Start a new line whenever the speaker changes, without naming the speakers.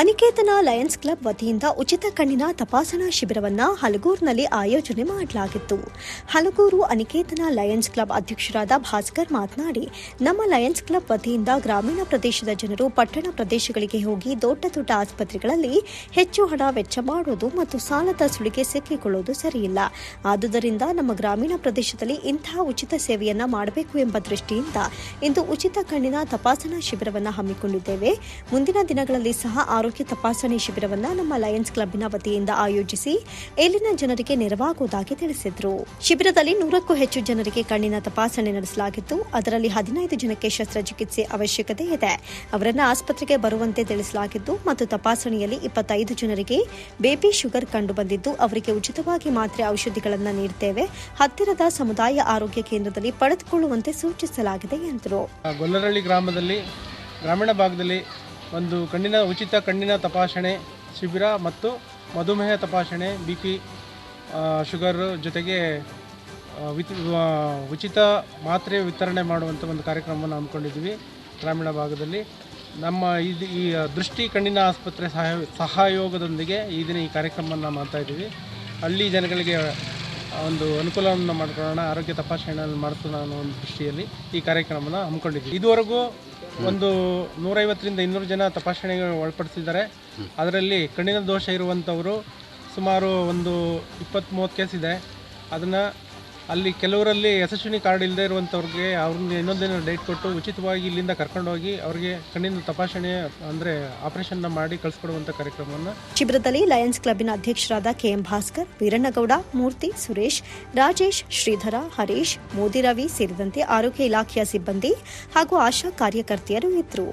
ಅನಿಕೇತನ Lions club ವತಿಯಿಂದ ಉಚಿತ ಕಣ್ಣಿನ ತಪಾಸಣಾ ಶಿಬಿರವನ್ನ ಹಲಗೂರಿನಲ್ಲಿ ಆಯೋಜನೆ ಮಾಡಲಾಗಿತ್ತು. ಹಲಗೂರು ಅನಿಕೇತನ ಲಯನ್ಸ್ ಕ್ಲಬ್ ಅಧ್ಯಕ್ಷರಾದ ಭಾಸ್ಕರ್ ಮಾತನಾಡಿ, ನಮ್ಮ ಲಯನ್ಸ್ ಕ್ಲಬ್ ವತಿಯಿಂದ ಗ್ರಾಮೀಣ ಪ್ರದೇಶದ ಜನರು ಪಟ್ಟಣ ಪ್ರದೇಶಗಳಿಗೆ ಹೋಗಿ ದೊಡ್ಡ ದೊಡ್ಡ ಆಸ್ಪತ್ರೆಗಳಲ್ಲಿ ಹೆಚ್ಚು ಹಣ ವೆಚ್ಚ ಮಾಡುವುದು ಮತ್ತು ಸಾಲದ ಸುಳಿಗೆ ಸಿಕ್ಕಿಕೊಳ್ಳುವುದು ಸರಿಯಿಲ್ಲ. ಆದುದರಿಂದ ನಮ್ಮ ಗ್ರಾಮೀಣ ಪ್ರದೇಶದಲ್ಲಿ ಇಂತಹ ಉಚಿತ ಸೇವೆಯನ್ನ ಮಾಡಬೇಕು ಎಂಬ ದೃಷ್ಟಿಯಿಂದ ಇಂದು ಉಚಿತ ಕಣ್ಣಿನ ತಪಾಸಣಾ ಶಿಬಿರವನ್ನು ಹಮ್ಮಿಕೊಂಡಿದ್ದೇವೆ. ಮುಂದಿನ ದಿನಗಳಲ್ಲಿ ಸಹ ಆರೋಗ್ಯ ತಪಾಸಣೆ ಶಿಬಿರವನ್ನ ನಮ್ಮ ಲಯನ್ಸ್ ಕ್ಲಬ್ನ ವತಿಯಿಂದ ಆಯೋಜಿಸಿ ಇಲ್ಲಿನ ಜನರಿಗೆ ನೆರವಾಗುವುದಾಗಿ ತಿಳಿಸಿದರು. ಶಿಬಿರದಲ್ಲಿ ನೂರಕ್ಕೂ ಹೆಚ್ಚು ಜನರಿಗೆ ಕಣ್ಣಿನ ತಪಾಸಣೆ ನಡೆಸಲಾಗಿದ್ದು ಅದರಲ್ಲಿ ಹದಿನೈದು ಜನಕ್ಕೆ ಶಸ್ತ್ರಚಿಕಿತ್ಸೆ ಅವಶ್ಯಕತೆ ಇದೆ. ಅವರನ್ನ ಆಸ್ಪತ್ರೆಗೆ ಬರುವಂತೆ ತಿಳಿಸಲಾಗಿದ್ದು, ಮತ್ತು ತಪಾಸಣೆಯಲ್ಲಿ ಇಪ್ಪತ್ತೈದು ಜನರಿಗೆ ಬೇಬಿ ಶುಗರ್ ಕಂಡುಬಂದಿದ್ದು, ಅವರಿಗೆ ಉಚಿತವಾಗಿ ಮಾತ್ರೆ ಔಷಧಿಗಳನ್ನು ನೀಡುತ್ತೇವೆ ಹತ್ತಿರದ ಸಮುದಾಯ ಆರೋಗ್ಯ ಕೇಂದ್ರದಲ್ಲಿ ಪಡೆದುಕೊಳ್ಳುವಂತೆ ಸೂಚಿಸಲಾಗಿದೆ ಎಂದರು.
ಗೊಲ್ಲರಳ್ಳಿ ಗ್ರಾಮದಲ್ಲಿ, ಗ್ರಾಮೀಣ ಭಾಗದಲ್ಲಿ ಒಂದು ಕಣ್ಣಿನ ಉಚಿತ ಕಣ್ಣಿನ ತಪಾಸಣೆ ಶಿಬಿರ ಮತ್ತು ಮಧುಮೇಹ ತಪಾಸಣೆ, ಬಿ ಪಿ ಶುಗರ್ ಜೊತೆಗೆ ವಿತ್ ಉಚಿತ ಮಾತ್ರೆ ವಿತರಣೆ ಮಾಡುವಂಥ ಒಂದು ಕಾರ್ಯಕ್ರಮವನ್ನು ಹಮ್ಮಿಕೊಂಡಿದ್ವಿ ಗ್ರಾಮೀಣ ಭಾಗದಲ್ಲಿ. ನಮ್ಮ ಇದು ಈ ದೃಷ್ಟಿ ಕಣ್ಣಿನ ಆಸ್ಪತ್ರೆ ಸಹಾಯ, ಸಹಯೋಗದೊಂದಿಗೆ ಈ ದಿನ ಈ ಕಾರ್ಯಕ್ರಮವನ್ನು ಮಾಡ್ತಾಯಿದ್ದೀವಿ ಅಲ್ಲಿ ಜನಗಳಿಗೆ ಒಂದು ಅನುಕೂಲವನ್ನು ಮಾಡ್ಕೊಳ್ಳೋಣ ಆರೋಗ್ಯ ತಪಾಸಣೆಯನ್ನು ಮಾಡಿಸೋಣ ಅನ್ನೋ ಒಂದು ದೃಷ್ಟಿಯಲ್ಲಿ ಈ ಕಾರ್ಯಕ್ರಮನ ಹಮ್ಮಿಕೊಂಡಿದ್ದೀವಿ ಇದುವರೆಗೂ ಒಂದು ನೂರೈವತ್ತರಿಂದ ಇನ್ನೂರು ಜನ ತಪಾಸಣೆಗೆ ಒಳಪಡಿಸಿದ್ದಾರೆ. ಅದರಲ್ಲಿ ಕಣ್ಣಿನ ದೋಷ ಇರುವಂಥವರು ಸುಮಾರು ಒಂದು ಇಪ್ಪತ್ತು ಮೂವತ್ತು ಕೇಸ್ ಇದೆ. ಅದನ್ನು ಅಲ್ಲಿ ಕೆಲವರಲ್ಲಿ ಯಶಸ್ವಿನಿ ಕಾರ್ಡ್ ಇಲ್ಲದೆ ಇರುವಂಥವ್ರಿಗೆ ಅವ್ರಿಗೆ ಇನ್ನೊಂದಿನ ಡೇಟ್ ಕೊಟ್ಟು ಉಚಿತವಾಗಿ ಇಲ್ಲಿಂದ ಕರ್ಕೊಂಡೋಗಿ ಅವರಿಗೆ ಕಣ್ಣಿನ ತಪಾಸಣೆ, ಅಂದರೆ ಆಪರೇಷನ್ನ ಮಾಡಿ ಕಳಿಸ್ಕೊಡುವಂಥ ಕಾರ್ಯಕ್ರಮವನ್ನು
ಶಿಬಿರದಲ್ಲಿ ಲಯನ್ಸ್ ಕ್ಲಬ್ನ ಅಧ್ಯಕ್ಷರಾದ ಕೆಎಂ ಭಾಸ್ಕರ್, ವೀರಣ್ಣಗೌಡ, ಮೂರ್ತಿ, ಸುರೇಶ್, ರಾಜೇಶ್, ಶ್ರೀಧರ, ಹರೀಶ್, ಮೋದಿ ರವಿ ಸೇರಿದಂತೆ ಆರೋಗ್ಯ ಇಲಾಖೆಯ ಸಿಬ್ಬಂದಿ ಹಾಗೂ ಆಶಾ ಕಾರ್ಯಕರ್ತೆಯರು ಇದ್ದರು.